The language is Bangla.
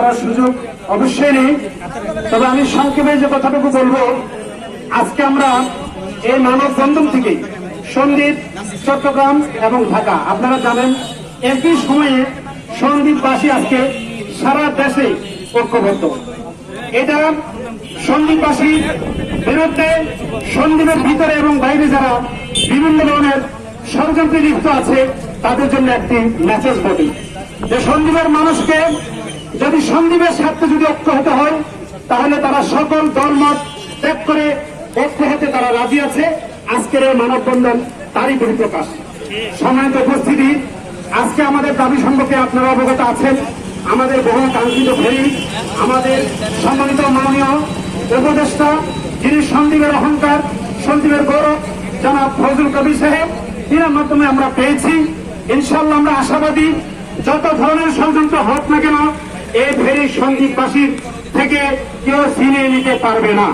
করার সুযোগ অবশ্যই নেই। তবে আমি সংক্ষেপে যে কথাটুকু বলব, আজকে আমরা এই মানব বন্ধন থেকে সন্দ্বীপ চট্টগ্রাম এবং ঢাকা, আপনারা জানেন, একই সময়ে সন্দ্বীপবাসী আজকে সারা দেশে ঐক্যবদ্ধ। এটা সন্দ্বীপবাসীর বিরুদ্ধে সন্দ্বীপের ভিতরে এবং বাইরে যারা বিভিন্ন ধরনের ষড়যন্ত্রে লিপ্ত আছে, তাদের জন্য একটি মেসেজ বটে যে সন্দ্বীপের মানুষকে যদি সন্দ্বীপের স্বার্থে যদি ঐক্য হতে হয়, তাহলে তারা সকল দলমত ত্যাগ করে ঐক্য হতে তারা রাজি আছে। আজকের এই মানববন্ধন তারই পরিপ্রকাশ। সম্মানিত উপস্থিতি, আজকে আমাদের দাবি সম্পর্কে আপনারা অবগত আছেন। আমাদের বহু কাঙ্ক্ষিত ফেরি আমাদের সম্মানিত মাননীয় উপদেষ্টা, যিনি সন্দীপের অহংকার সন্দীপের গৌরব, জনাব ফজল কবির সাহেব এর মাধ্যমে আমরা পেয়েছি। ইনশাল্লাহ আমরা আশাবাদী, যত ধরনের ষড়যন্ত্র হোক না কেন সন্দীপবাসীর থেকে কেউ ছিনিয়ে নিতে পারবে না।